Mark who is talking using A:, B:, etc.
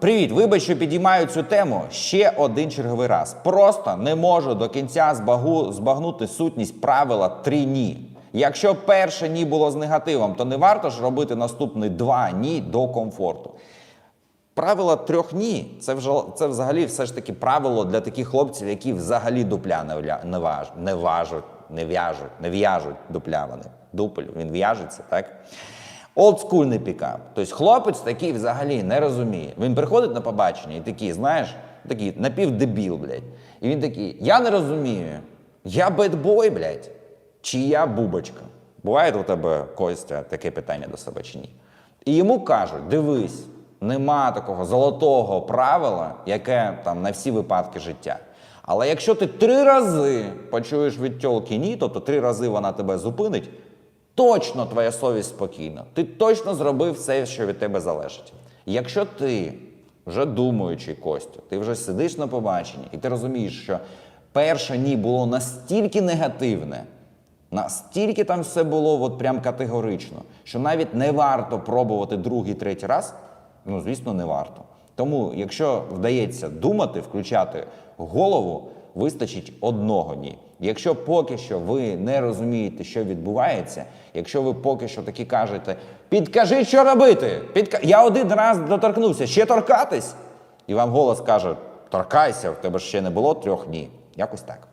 A: Привіт, вибач, що підіймаю цю тему ще один черговий раз. Просто не можу до кінця збагу, збагнути сутність правила три ні. Якщо перше ні було з негативом, то не варто ж робити наступні два ні до комфорту. Правило трьох ні це вже це взагалі все ж таки правило для таких хлопців, які взагалі дупля не, важ, не важуть, не в'яжуть, не в'яжуть дупля вони. Дупель, він в'яжеться, так? Олдскульний пікап. Тобто хлопець такий взагалі не розуміє. Він приходить на побачення і такий, знаєш, такий напівдебіл, блядь. І він такий: я не розумію, я бедбой, блядь, чи я бубочка. Буває у тебе Костя таке питання до себе чи ні? І йому кажуть: дивись, нема такого золотого правила, яке там на всі випадки життя. Але якщо ти три рази почуєш від тьолки ні, тобто три рази вона тебе зупинить, точно твоя совість спокійна. Ти точно зробив все, що від тебе залежить. Якщо ти, вже думаючи Костю, ти вже сидиш на побаченні, і ти розумієш, що перше ні було настільки негативне, настільки там все було от прям категорично, що навіть не варто пробувати другий, третій раз, ну звісно, не варто. Тому, якщо вдається думати, включати голову, вистачить одного ні. Якщо поки що ви не розумієте, що відбувається, якщо ви поки що таки кажете, підкажи, що робити, Підка... я один раз доторкнувся, ще торкатись, і вам голос каже, торкайся, в тебе ще не було трьох ні. Якось так.